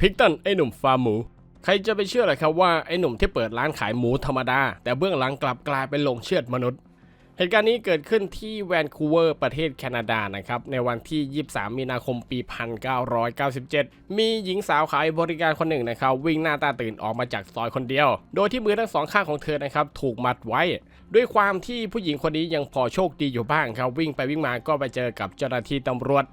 พิกตันไอ้หนุ่มฟาร์มหมู ใครจะไปเชื่อเลยครับว่าไอ้หนุ่มที่เปิดร้านขายหมูธรรมดา แต่เบื้องหลังกลับกลายเป็นหลงเชื่อดมนุษย์ เหตุการณ์นี้เกิดขึ้นที่แวนคูเวอร์ประเทศแคนาดานะครับในวันที่ 23 มีนาคมปี 1997 มีหญิงสาวขายบริการคนหนึ่งนะครับวิ่งหน้าตาตื่นออกมาจากซอยคนเดียว โดยที่มือทั้งสองข้างของเธอนะครับถูกมัดไว้ ด้วยความที่ผู้หญิงคนนี้ยังพอโชคดีอยู่บ้างครับวิ่งไปวิ่งมาก็ไปเจอกับเจ้าหน้าที่ตำรวจ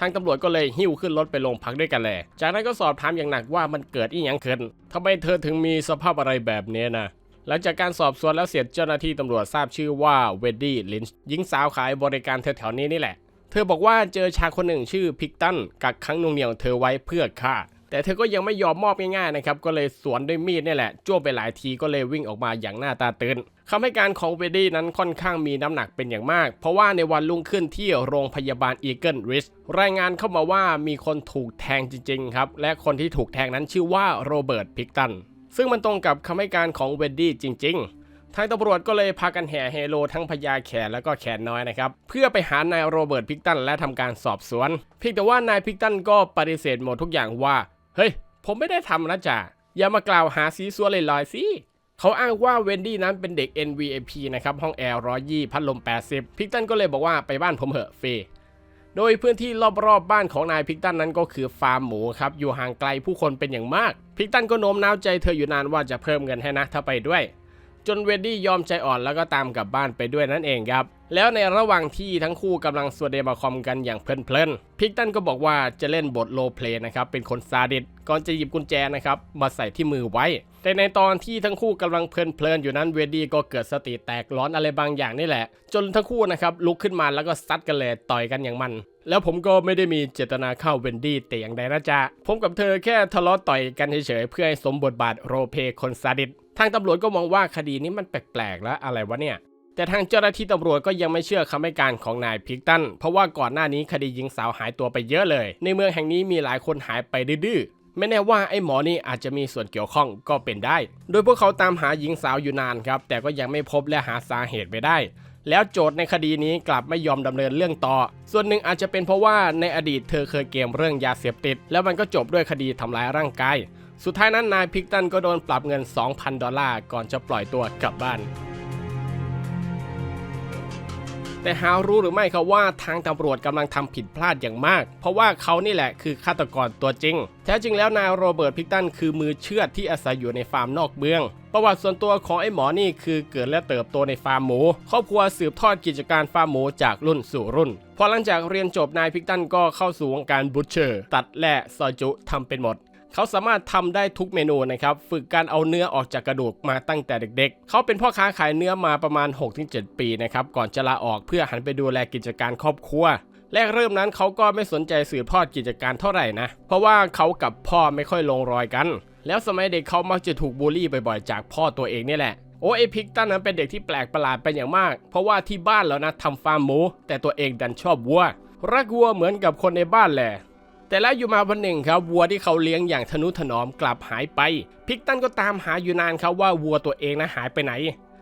ทางตำรวจก็เลยหิ้วขึ้นรถไปโรงพักด้วยกันแหละจากนั้นก็สอบถามอย่างหนักว่ามันเกิดอีหยังขึ้นทำไมเธอถึงมีสภาพอะไรแบบนี้นะหลังจากการสอบสวนแล้วเสร็จเจ้าหน้าที่ตำรวจทราบชื่อว่าเวดดี้ลินช์หญิงสาวขายบริการแถวๆนี้นี่แหละ เธอบอกว่าเจอชายคนหนึ่งชื่อพิกตันกักขังหนวงเหนียวเธอไว้เพื่อฆ่า แต่เธอก็ยังไม่ยอมมอบง่ายๆนะครับก็เลยสวนด้วยมีดนี่แหละจ้วงไปหลายทีก็เลยวิ่งออกมาอย่างหน้าตาตื่นคำให้การของเวดดี้นั้นค่อนข้างมีน้ำหนักเป็นอย่างมาก เพราะว่าในวันรุ่งขึ้นที่โรงพยาบาลอีเกิลริชรายงานเข้ามาว่ามีคนถูกแทงจริงๆครับและคนที่ถูกแทงนั้นชื่อว่าโรเบิร์ตพิกตันซึ่งมันตรงกับคำให้การของเวดดี้จริง ๆทางตำรวจก็เลยพากันแห่เฮโลทั้งพญาแขนและก็แขนน้อยนะครับ เพื่อไปหานายโรเบิร์ตพิกตันและทำการสอบสวน เพียงแต่ว่านายพิกตันก็ปฏิเสธหมดทุกอย่างว่า เฮ้ย ผมไม่ได้ทำนะจ๊ะอย่ามากล่าวหาซีซัวลอยๆสิเขาอ้างว่าเวนดี้นั้นเป็นเด็ก NVAP นะครับ ห้องแอร์ร้อยยี่พัดลม 80 พิกตันก็เลยบอกว่าไปบ้านผมเหอะเฟโดยพื้นที่รอบๆบบ้านของนายพิกตันนั้นก็คือฟาร์มหมูครับ อยู่ห่างไกลผู้คนเป็นอย่างมาก พิกตันก็โน้มน้าวใจเธออยู่นานว่าจะเพิ่มเงินให้นะถ้าไปด้วย จนเวนดี้ยอมใจอ่อนแล้วก็ตามกลับบ้านไปด้วยนั่นเองครับ แล้วในระหว่างที่ทั้งคู่กำลังสวดเดมาคอมกันอย่างเพลินๆพิกตันก็บอกว่าจะเล่นบทโลเพลย์นะครับเป็นคนซาดิสก่อนจะหยิบกุญแจนะครับมาใส่ที่มือไว้ แต่ในตอนที่ทั้งคู่กำลังเพลินๆอยู่นั้นเวนดี้ก็เกิดสติแตกร้อนอะไรบางอย่างนี่แหละ จนทั้งคู่นะครับลุกขึ้นมาแล้วก็ซัดกันเลยต่อยกันอย่างมันแล้วผมก็ไม่ได้มีเจตนาเข้าเวนดี้แต่อย่างใดนะจ๊ะ ผมกับเธอแค่ทะเลาะต่อยกันเฉยๆเพื่อให้สมบทบาทโรเพคนซาดิสทางตำรวจก็มองว่าคดีนี้มันแปลกๆแล้วอะไรวะเนี่ย แต่ทางเจ้าหน้าที่ตำรวจก็ยังไม่เชื่อคำให้การของนายพิกตัน เพราะว่าก่อนหน้านี้คดีหญิงสาวหายตัวไปเยอะเลย ในเมืองแห่งนี้มีหลายคนหายไปดื้อๆไม่แน่ว่าไอ้หมอนี่อาจจะมีส่วนเกี่ยวข้องก็เป็นได้ โดยพวกเขาตามหาหญิงสาวอยู่นานครับ แต่ก็ยังไม่พบและหาสาเหตุไม่ได้ แล้วโจทย์ในคดีนี้กลับไม่ยอมดำเนินเรื่องต่อ ส่วนหนึ่งอาจจะเป็นเพราะว่าในอดีตเธอเคยเกมเรื่องยาเสพติด แล้วมันก็จบด้วยคดีทำร้ายร่างกาย สุดท้ายนั้นนายพิกตันก็โดนปรับเงิน 2,000 ดอลลาร์ก่อนจะปล่อยตัวกลับบ้าน แต่หารู้หรือไม่ครับว่าทางตำรวจกำลังทำผิดพลาดอย่างมาก เพราะว่าเขานี่แหละคือฆาตกรตัวจริง แท้จริงแล้วนายโรเบิร์ตพิกตันคือมือเชือดที่อาศัยอยู่ในฟาร์มนอกเมือง ประวัติส่วนตัวของไอ้หมอนี่คือเกิดและเติบโตในฟาร์มหมู ครอบครัวสืบทอดกิจการฟาร์มหมูจากรุ่นสู่รุ่น พอหลังจากเรียนจบนายพิกตันก็เข้าสู่วงการบูชเชอร์ ตัดและซอยจุทำเป็นหมด เขาสามารถทำได้ทุกเมนูนะครับฝึกการเอาเนื้อออกจากกระดูกมาตั้งแต่เด็ก ๆ เขาเป็นพ่อค้าขายเนื้อมาประมาณ 6-7 ปีนะครับก่อนจะลาออกเพื่อหันไปดูแลกิจการครอบครัวแรกเริ่มนั้นเขาก็ไม่สนใจสืบทอดกิจการเท่าไหร่นะ เพราะว่าเขากับพ่อไม่ค่อยลงรอยกัน แล้วสมัยเด็กเขามักจะถูกบูลลี่บ่อยๆ จากพ่อตัวเองนี่แหละ โอ้ไอพิกตันนั้นเป็นเด็กที่แปลกประหลาดเป็นอย่างมาก เพราะว่าที่บ้านแล้วนะทำฟาร์มหมู แต่ตัวเองดันชอบวัว รักวัวเหมือนกับคนในบ้านแหละ แต่แล้วอยู่มาวันหนึ่งครับวัวที่เขาเลี้ยงอย่างทนุถนอมกลับหายไป พิกตันก็ตามหาอยู่นานครับว่าวัวตัวเองนะหายไปไหน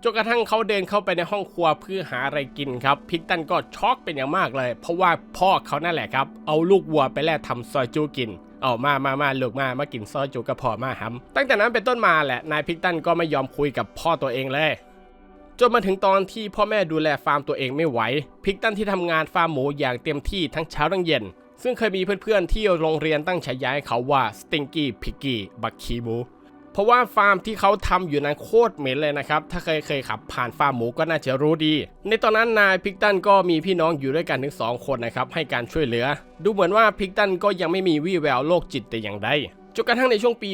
จนกระทั่งเขาเดินเข้าไปในห้องครัวเพื่อหาอะไรกินครับ พิกตันก็ช็อกเป็นอย่างมากเลย เพราะว่าพ่อเขานั่นแหละครับ เอาลูกวัวไปแล่ทำซอยจูกิน เอามามามาลูกมามากินซอยจูกับพ่อมาหำตั้งแต่นั้นเป็นต้นมาแหละนายพิกตันก็ไม่ยอมคุยกับพ่อตัวเองเลยจนมาถึงตอนที่พ่อแม่ดูแลฟาร์มตัวเองไม่ไหว พิกตันที่ทำงานฟาร์มหมูอย่างเต็มที่ทั้งเช้าทั้งเย็น ซึ่งเคยมีเพื่อนๆที่โรงเรียนตั้งฉายาให้เขาว่า Stinky Piggy บักคีบูเพราะว่าฟาร์มที่เขาทำอยู่นั้นโคตรเหม็นเลยนะครับ ถ้าเคยเคยขับผ่านฟาร์มหมูก็น่าจะรู้ดี ในตอนนั้นนายพิกตันก็มีพี่น้องอยู่ด้วยกันถึงสองคนนะครับ ให้การช่วยเหลือ ดูเหมือนว่าพิกตันก็ยังไม่มีวี่แววโรคจิตแต่อย่างใดจนกระทั่งในช่วงปี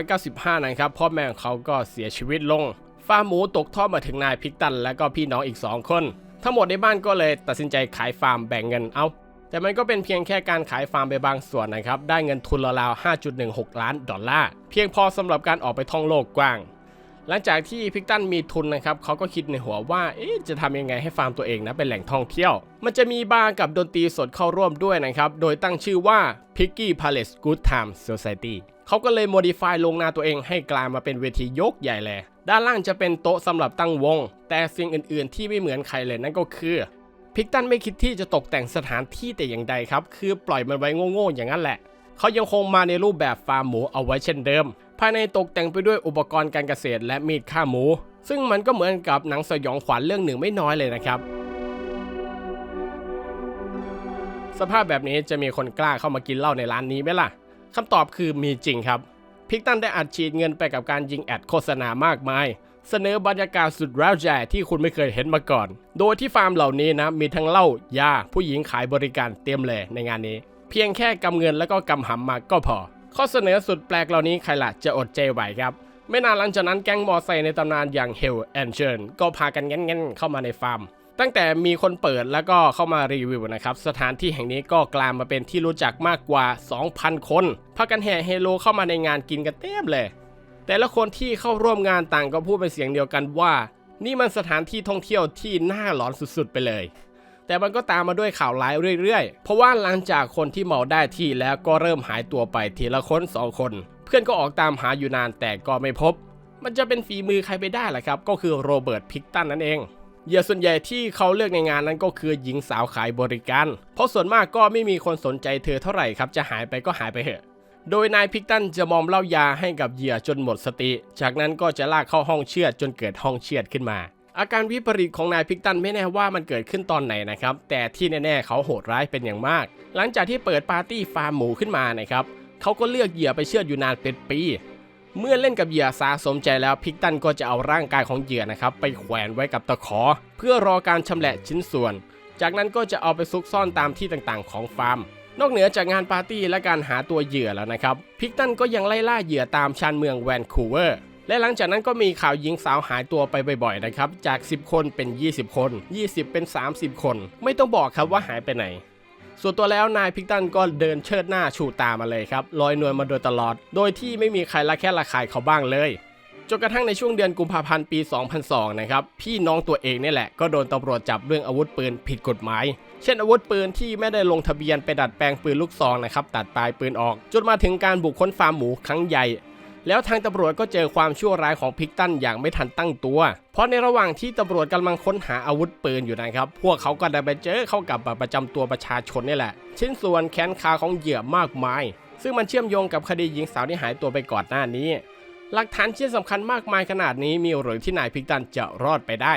1995 นะครับพ่อแม่ของเขาก็เสียชีวิตลง ฟาร์มหมูตกทอดมาถึงนายพิกตัน และก็พี่น้องอีก 2 คน ทั้งหมดในบ้านก็เลยตัดสินใจขายฟาร์มแบ่งเงินเอา แต่มันก็เป็นเพียงแค่การขายฟาร์มไปบางส่วนนะครับ ได้เงินทุนราวๆ 5.16 ล้านดอลลาร์ เพียงพอสำหรับการออกไปท่องโลกกว้าง หลังจากที่พิกตันมีทุนนะครับเขาก็คิดในหัวว่าเอ๊ะจะทำยังไงให้ฟาร์มตัวเองนะเป็นแหล่งท่องเที่ยว มันจะมีบาร์กับดนตรีสดเข้าร่วมด้วยนะครับ โดยตั้งชื่อว่า Piggy Palace Good Time Society เขาก็เลยโมดิฟายลงนาตัวเองให้กลายมาเป็นเวทียกใหญ่เลย ด้านล่างจะเป็นโต๊ะสำหรับตั้งวง แต่สิ่งอื่นๆ ที่ไม่เหมือนใครเลยนั่นก็คือ พิกตันไม่คิดที่จะตกแต่งสถานที่แต่อย่างใดครับ คือปล่อยมันไว้โง่ๆอย่างนั้นแหละ เขายังคงมาในรูปแบบฟาร์มหมูเอาไว้เช่นเดิม ภายในตกแต่งไปด้วยอุปกรณ์การเกษตรและมีดฆ่าหมู ซึ่งมันก็เหมือนกับหนังสยองขวัญเรื่องหนึ่งไม่น้อยเลยนะครับ สภาพแบบนี้จะมีคนกล้าเข้ามากินเหล้าในร้านนี้ไหมล่ะคำตอบคือมีจริงครับ พิกตันได้อัดฉีดเงินไปกับการยิงแอดโฆษณามากมาย เสนอบรรยากาศสุดร้าวใจที่คุณไม่เคยเห็นมาก่อน โดยที่ฟาร์มเหล่านี้นะมีทั้งเหล้ายาผู้หญิงขายบริการเต็มเลยในงานนี้ เพียงแค่กำเงินแล้วก็กำหำมาก็พอ ข้อเสนอสุดแปลกเหล่านี้ใครล่ะจะอดใจไหวครับไม่นานหลังจากนั้นแก๊งมอไซค์ในตำนานอย่างเฮลแอนเชิร์นก็พากันงั้นๆเข้ามาในฟาร์ม ตั้งแต่มีคนเปิดแล้วก็เข้ามารีวิวนะครับสถานที่แห่งนี้ก็กลายมาเป็นที่รู้จักมากกว่า 2,000 คนพากันแห่เฮโลเข้ามาในงานกินกันเต็มเลย แต่ละคนที่เข้าร่วมงานต่างก็พูดเป็นเสียงเดียวกันว่า นี่มันสถานที่ท่องเที่ยวที่น่าหลอนสุดๆไปเลย แต่มันก็ตามมาด้วยข่าวร้ายเรื่อยๆ เพราะว่าหลังจากคนที่เมาได้ที่แล้วก็เริ่มหายตัวไปทีละคนสองคน เพื่อนก็ออกตามหาอยู่นานแต่ก็ไม่พบ มันจะเป็นฝีมือใครไปได้ล่ะครับ ก็คือโรเบิร์ตพิกตันนั่นเองเหยื่อส่วนใหญ่ที่เขาเลือกในงานนั้นก็คือหญิงสาวขายบริการ เพราะส่วนมากก็ไม่มีคนสนใจเธอเท่าไหร่ครับ จะหายไปก็หายไปเถอะ โดยนายพิกตันจะมอมเหล้ายาให้กับเหยื่อจนหมดสติ จากนั้นก็จะลากเข้าห้องเชือดจนเกิดห้องเชือดขึ้นมา อาการวิปริตของนายพิกตันไม่แน่ว่ามันเกิดขึ้นตอนไหนนะครับ แต่ที่แน่ๆเขาโหดร้ายเป็นอย่างมาก หลังจากที่เปิดปาร์ตี้ฟาร์มหมูขึ้นมานะครับเขาก็เลือกเหยื่อไปเชือดอยู่นานเป็นปี เมื่อเล่นกับเหยื่อสาสมใจแล้วพิกตันก็จะเอาร่างกายของเหยื่อนะครับไปแขวนไว้กับตะขอ เพื่อรอการชำแหละชิ้นส่วน จากนั้นก็จะเอาไปซุกซ่อนตามที่ต่างๆ ของฟาร์ม นอกเหนือจากงานปาร์ตี้และการหาตัวเหยื่อแล้วนะครับ พิกตันก็ยังไล่ล่าเหยื่อตามชานเมืองแวนคูเวอร์ และหลังจากนั้นก็มีข่าวหญิงสาวหายตัวไปบ่อยๆนะครับ จาก 10 คนเป็น 20 คน 20 เป็น 30 คน ไม่ต้องบอกครับว่าหายไปไหน ส่วนตัวแล้วนายพิกตันก็เดินเชิดหน้าชูตามาเลยครับลอยนวลมาโดยตลอด โดยที่ไม่มีใครละแค่ละขายเขาบ้างเลย จนกระทั่งในช่วงเดือนกุมภาพันธ์ปี 2002 นะครับ พี่น้องตัวเองนี่แหละก็โดนตำรวจจับเรื่องอาวุธปืนผิดกฎหมาย เช่นอาวุธปืนที่ไม่ได้ลงทะเบียนไปดัดแปลงปืนลูกซองนะครับตัดปลายปืนออกจนมาถึงการบุกค้นฟาร์มหมูครั้งใหญ่ แล้วทางตำรวจก็เจอความชั่วร้ายของพิกตันอย่างไม่ทันตั้งตัว เพราะในระหว่างที่ตำรวจกำลังค้นหาอาวุธปืนอยู่นะครับ พวกเขาก็ได้ไปเจอเข้ากับบัตรประจำตัวประชาชนนี่แหละ ชิ้นส่วนแขนขาของเหยื่อมากมาย ซึ่งมันเชื่อมโยงกับคดีหญิงสาวที่หายตัวไปก่อนหน้านี้ หลักฐานชิ้นสำคัญมากมายขนาดนี้มีหรือที่นายพิกตันจะรอดไปได้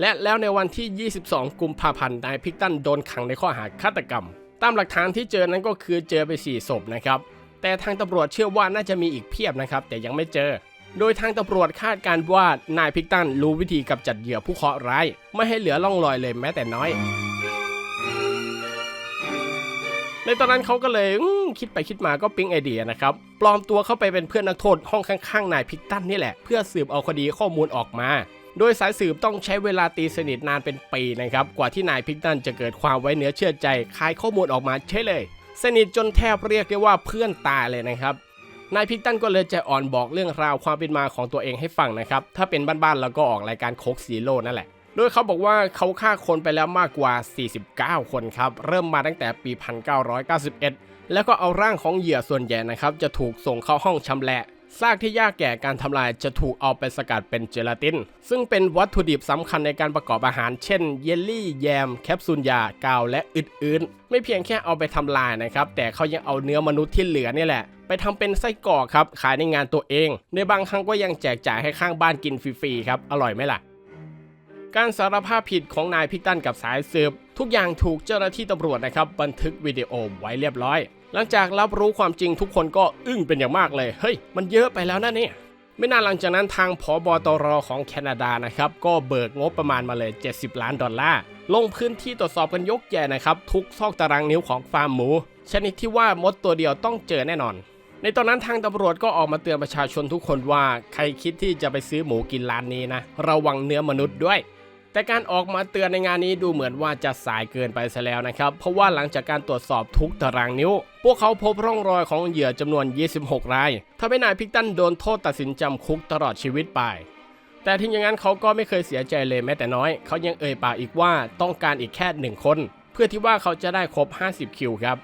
และแล้วในวันที่ 22 กุมภาพันธ์นายพิกตันโดนขังในข้อหาฆาตกรรม ตามหลักฐานที่เจอนั้นก็คือเจอไป 4 ศพนะครับ แต่ทางตำรวจเชื่อว่าน่าจะมีอีกเพียบนะครับ แต่ยังไม่เจอ โดยทางตำรวจคาดการณ์ว่านายพิกตันรู้วิธีกำจัดเหยื่อผู้เคราะห์ร้าย ไม่ให้เหลือร่องรอยเลยแม้แต่น้อย ในตอนนั้นเขาก็เลยคิดไปคิดมาก็ปิ๊งไอเดียนะครับปลอมตัวเข้าไปเป็นเพื่อนนักโทษห้องข้างๆนายพิกตันนี่แหละเพื่อสืบเอาคดีข้อมูลออกมา โดยสายสืบต้องใช้เวลาตีสนิทนานเป็นปีนะครับกว่าที่นายพิกตันจะเกิดความไว้เนื้อเชื่อใจคายข้อมูลออกมาใช่เลย สนิทจนแทบเรียกได้ว่าเพื่อนตายเลยนะครับนายพิกตันก็เลยใจอ่อนบอกเรื่องราวความเป็นมาของตัวเองให้ฟังนะครับถ้าเป็นบ้านๆแล้วก็ออกรายการโคกซีโร่นั่นแหละ โดยเขาบอกว่าเขาฆ่าคนไปแล้วมากกว่า 49 คนครับ เริ่มมาตั้งแต่ปี 1991 แล้วก็เอาร่างของเหยื่อส่วนใหญ่นะครับ จะถูกส่งเข้าห้องชำแหละซากที่ยากแก่การทำลายจะถูกเอาไปสกัดเป็นเจลาติน ซึ่งเป็นวัตถุดิบสำคัญในการประกอบอาหาร เช่น เยลลี่ แยม แคปซูลยากาวและอื่นๆ ไม่เพียงแค่เอาไปทำลายนะครับ แต่เขายังเอาเนื้อมนุษย์ที่เหลือนี่แหละ ไปทำเป็นไส้กรอกครับ ขายในงานตัวเอง ในบางครั้งก็ยังแจกจ่ายให้ข้างบ้านกินฟรีๆครับ อร่อยไหมล่ะ การสารภาพผิดของนายพิกตันกับสายสืบ ทุกอย่างถูกเจ้าหน้าที่ตำรวจนะครับบันทึกวิดีโอไว้เรียบร้อย หลังจากรับรู้ความจริงทุกคนก็อึ้งเป็นอย่างมากเลย เฮ้ย มันเยอะไปแล้วนะเนี่ยไม่นานหลังจากนั้นทางผอบตรของแคนาดานะครับก็เบิกงบประมาณมาเลย 70 ล้านดอลลาร์ลงพื้นที่ตรวจสอบกันยกใหญ่นะครับทุกซอกตารางนิ้วของฟาร์มหมู ชนิดที่ว่ามดตัวเดียวต้องเจอแน่นอน ในตอนนั้นทางตำรวจก็ออกมาเตือนประชาชนทุกคนว่า ใครคิดที่จะไปซื้อหมูกินร้านนี้นะ ระวังเนื้อมนุษย์ด้วย แต่การออกมาเตือนในงานนี้ดูเหมือนว่าจะสายเกินไปซะแล้วนะครับ เพราะว่าหลังจากการตรวจสอบทุกตารางนิ้ว พวกเขาพบร่องรอยของเหยื่อจำนวน 26 รายทำให้นายพิกตันโดนโทษตัดสินจำคุกตลอดชีวิตไป แต่ทิ้งอย่างนั้นเขาก็ไม่เคยเสียใจเลยแม้แต่น้อย เขายังเอ่ยปากอีกว่าต้องการอีกแค่หนึ่งคน เพื่อที่ว่าเขาจะได้ครบ 50 คิวครับ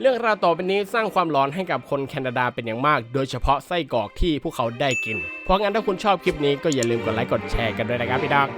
เรื่องราวต่อไปนี้สร้างความร้อนให้กับคนแคนาดาเป็นอย่างมาก โดยเฉพาะไส้กรอกที่พวกเขาได้กิน เพราะงั้นถ้าคุณชอบคลิปนี้ก็อย่าลืมกดไลค์กดแชร์กันด้วยนะครับพี่ดอง